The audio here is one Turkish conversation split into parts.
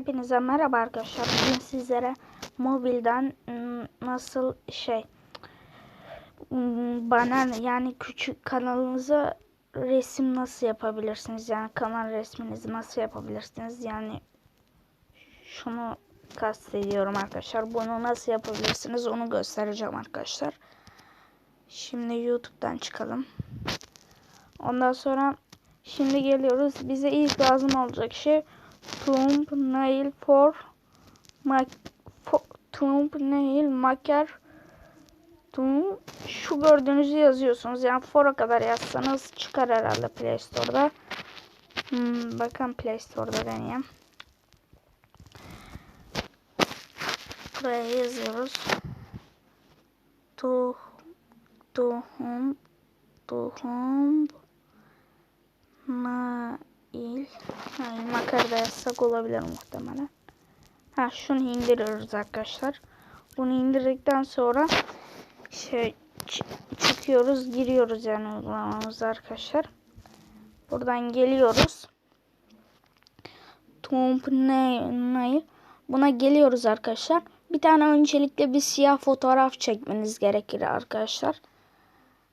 Hepinize merhaba arkadaşlar. Bugün sizlere mobilden ım, nasıl şey ım, bana yani küçük kanalınıza resim nasıl yapabilirsiniz? Yani kanal resminizi nasıl yapabilirsiniz? Yani şunu kastediyorum arkadaşlar. Bunu nasıl yapabilirsiniz onu göstereceğim arkadaşlar. Şimdi YouTube'dan çıkalım. Ondan sonra şimdi geliyoruz. Bize ilk lazım olacak şey for mak for, thumbnail maker thumb şu gördüğünüzü yazıyorsunuz. Yani for'a kadar yazsanız çıkar herhalde Play Store'da. Hmm, bakın Play Store'da deneyeyim. Buraya yazıyoruz. Tu tuhum tuhum nail nail makarada yazsak olabilir muhtemelen. Ha şunu indiriyoruz arkadaşlar. Bunu indirdikten sonra şey çıkıyoruz, giriyoruz yani uygulamamıza arkadaşlar. Buradan geliyoruz. Thumbnail buna geliyoruz arkadaşlar. Bir tane öncelikle bir siyah fotoğraf çekmeniz gerekir arkadaşlar.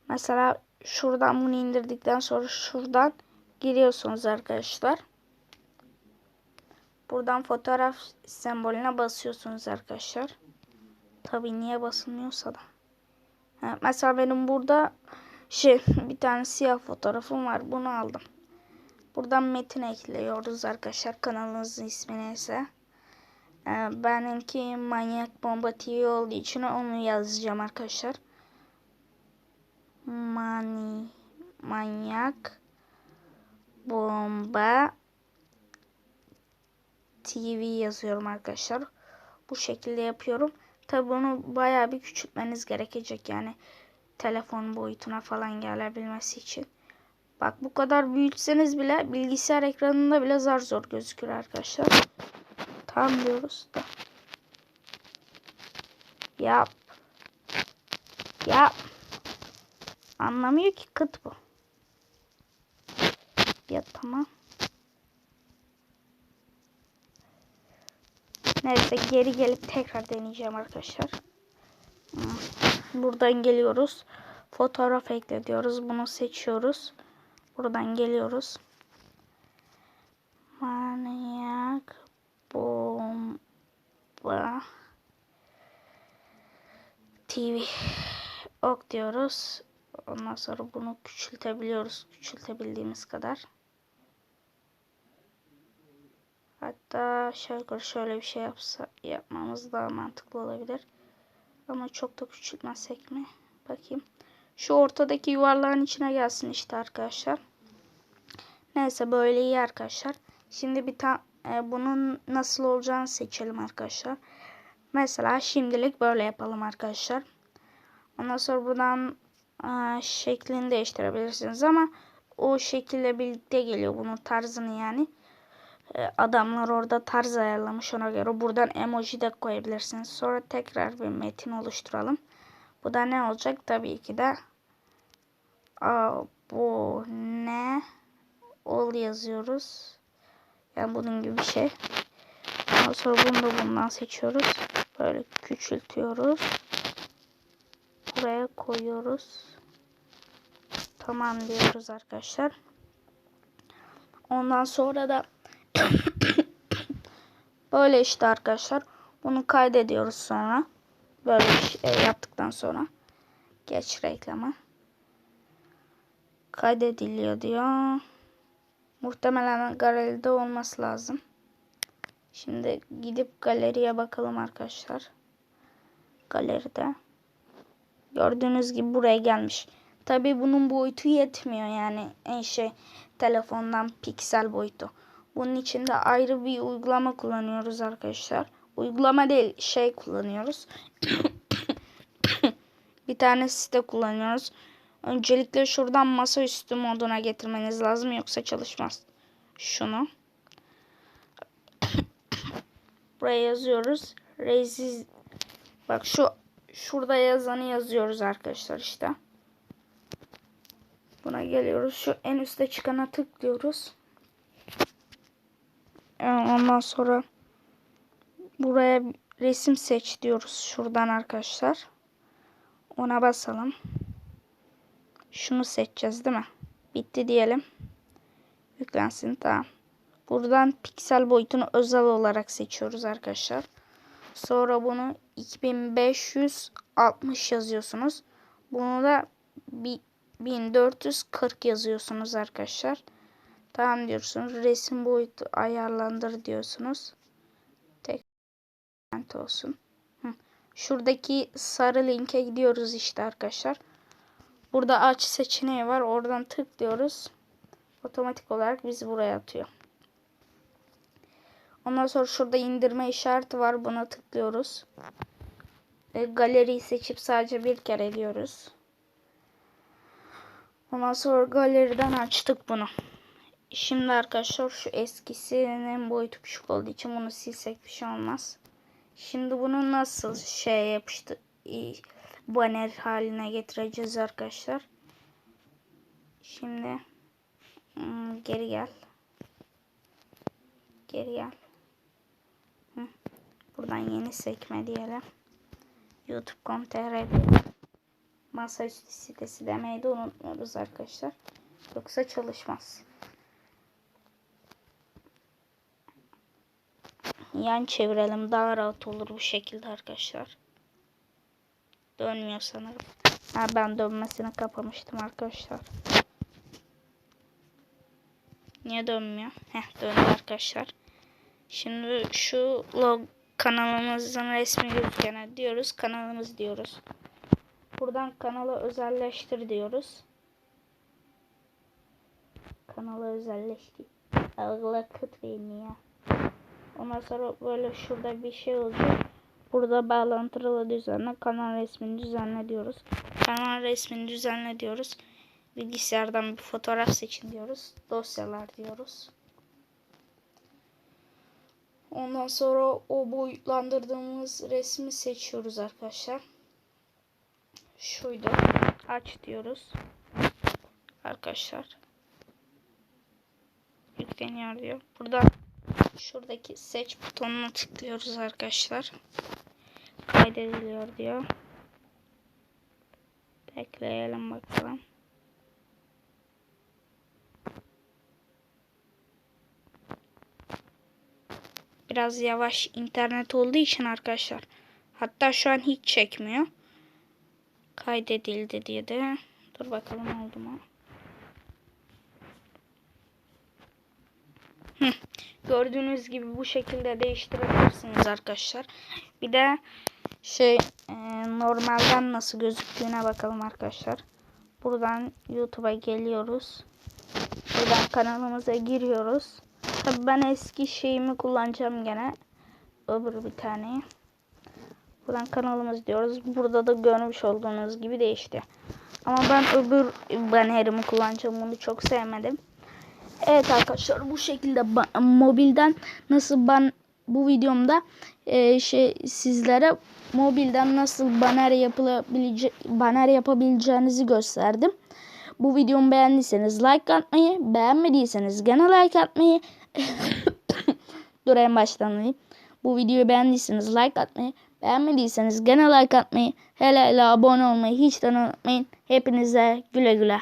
Mesela şuradan bunu indirdikten sonra şuradan giriyorsunuz arkadaşlar. Buradan fotoğraf sembolüne basıyorsunuz arkadaşlar. Tabi niye basılmıyorsa da. Ha, mesela benim burada şey bir tane siyah fotoğrafım var. Bunu aldım. Buradan metin ekliyoruz arkadaşlar. Kanalınızın ismi neyse. Ee, benimki Manyak Bomba TV olduğu için onu yazacağım arkadaşlar. Mani Manyak Bomba TV yazıyorum arkadaşlar. Bu şekilde yapıyorum. Tabi bunu bayağı bir küçültmeniz gerekecek yani telefon boyutuna falan gelebilmesi için. Bak bu kadar büyütseniz bile bilgisayar ekranında bile zar zor gözükür arkadaşlar. Tam diyoruz da. Yap. Yap. Anlamıyor ki kıt bu. Ya tamam. Neyse geri gelip tekrar deneyeceğim arkadaşlar. Buradan geliyoruz. Fotoğraf ekle diyoruz. Bunu seçiyoruz. Buradan geliyoruz. Manyak bomba TV ok diyoruz. Ondan sonra bunu küçültebiliyoruz. Küçültebildiğimiz kadar. Hatta şöyle şöyle bir şey yapsa yapmamız daha mantıklı olabilir. Ama çok da küçültmezsek mi? Bakayım. Şu ortadaki yuvarlağın içine gelsin işte arkadaşlar. Neyse böyle iyi arkadaşlar. Şimdi bir tane bunun nasıl olacağını seçelim arkadaşlar. Mesela şimdilik böyle yapalım arkadaşlar. Ondan sonra buradan e, şeklini değiştirebilirsiniz ama o şekilde birlikte geliyor bunun tarzını yani. E, adamlar orada tarz ayarlamış ona göre. Buradan emoji de koyabilirsiniz. Sonra tekrar bir metin oluşturalım. Bu da ne olacak? Tabii ki de abone ol yazıyoruz. Yani bunun gibi bir şey. Ondan sonra bunu da bundan seçiyoruz. Böyle küçültüyoruz. Buraya koyuyoruz. Tamam diyoruz arkadaşlar. Ondan sonra da böyle işte arkadaşlar. Bunu kaydediyoruz sonra. Böyle şey yaptıktan sonra. Geç reklama. Kaydediliyor diyor. Muhtemelen galeride olması lazım. Şimdi gidip galeriye bakalım arkadaşlar. Galeride. Gördüğünüz gibi buraya gelmiş. Tabi bunun boyutu yetmiyor yani en şey telefondan piksel boyutu. Bunun için de ayrı bir uygulama kullanıyoruz arkadaşlar. Uygulama değil şey kullanıyoruz. bir tane site kullanıyoruz. Öncelikle şuradan masaüstü moduna getirmeniz lazım yoksa çalışmaz. Şunu. Buraya yazıyoruz. Reisiz Bak şu şurada yazanı yazıyoruz arkadaşlar işte. Buna geliyoruz. Şu en üstte çıkana tıklıyoruz. Ondan sonra Buraya resim seç diyoruz şuradan arkadaşlar. Ona basalım. Şunu seçeceğiz değil mi? Bitti diyelim. Yüklensin tamam. Buradan piksel boyutunu özel olarak seçiyoruz arkadaşlar. Sonra bunu 2560 yazıyorsunuz. Bunu da 1440 yazıyorsunuz arkadaşlar. Tamam diyorsunuz. Resim boyutu ayarlandır diyorsunuz. Tek olsun. Şuradaki sarı linke gidiyoruz işte arkadaşlar. Burada aç seçeneği var. Oradan tıklıyoruz. Otomatik olarak bizi buraya atıyor. Ondan sonra şurada indirme işareti var. Buna tıklıyoruz. E, galeriyi seçip sadece bir kere diyoruz. Ondan sonra galeriden açtık bunu. Şimdi arkadaşlar şu eskisinin boyutu küçük olduğu için bunu silsek bir şey olmaz. Şimdi bunu nasıl şey yapıştı banner haline getireceğiz arkadaşlar. Şimdi hmm, geri gel. Geri gel. Buradan yeni sekme diyelim. youtube.com.tr Masaüstü sitesi demeyi de unutmuyoruz arkadaşlar. Yoksa çalışmaz. Yan çevirelim daha rahat olur bu şekilde arkadaşlar. Dönmüyor sanırım. Ha, ben dönmesini kapamıştım arkadaşlar. Niye dönmüyor? Heh döndü arkadaşlar. Şimdi şu log kanalımızın resmi gözükene diyoruz. Kanalımız diyoruz. Buradan kanalı özelleştir diyoruz. Kanalı özelleşti. Allah kıt beni ya. Ondan sonra böyle şurada bir şey olacak. Burada bağlantılı düzenle kanal resmini düzenle diyoruz. Kanal resmini düzenle diyoruz. Bilgisayardan bir fotoğraf seçin diyoruz. Dosyalar diyoruz. Ondan sonra o boyutlandırdığımız resmi seçiyoruz arkadaşlar. Şuydu. Aç diyoruz. Arkadaşlar. Yükleniyor diyor. Burada şuradaki seç butonuna tıklıyoruz arkadaşlar. Kaydediliyor diyor. Bekleyelim bakalım. Biraz yavaş internet olduğu için arkadaşlar. Hatta şu an hiç çekmiyor. Kaydedildi diye de. Dur bakalım oldu mu? Gördüğünüz gibi bu şekilde değiştirebilirsiniz arkadaşlar. Bir de şey e, normalden nasıl gözüktüğüne bakalım arkadaşlar. Buradan YouTube'a geliyoruz. Buradan kanalımıza giriyoruz. Tabi ben eski şeyimi kullanacağım gene. Öbür bir tane. Buradan kanalımız diyoruz. Burada da görmüş olduğunuz gibi değişti. Ama ben öbür bannerimi kullanacağım. Bunu çok sevmedim. Evet arkadaşlar bu şekilde mobilden nasıl ban bu videomda e, şey sizlere mobilden nasıl banner yapılabilecek banner yapabileceğinizi gösterdim. Bu videomu beğendiyseniz like atmayı, beğenmediyseniz gene like atmayı Dur en baştan alayım. Bu videoyu beğendiyseniz like atmayı, beğenmediyseniz gene like atmayı, hele hele abone olmayı hiç unutmayın. Hepinize güle güle.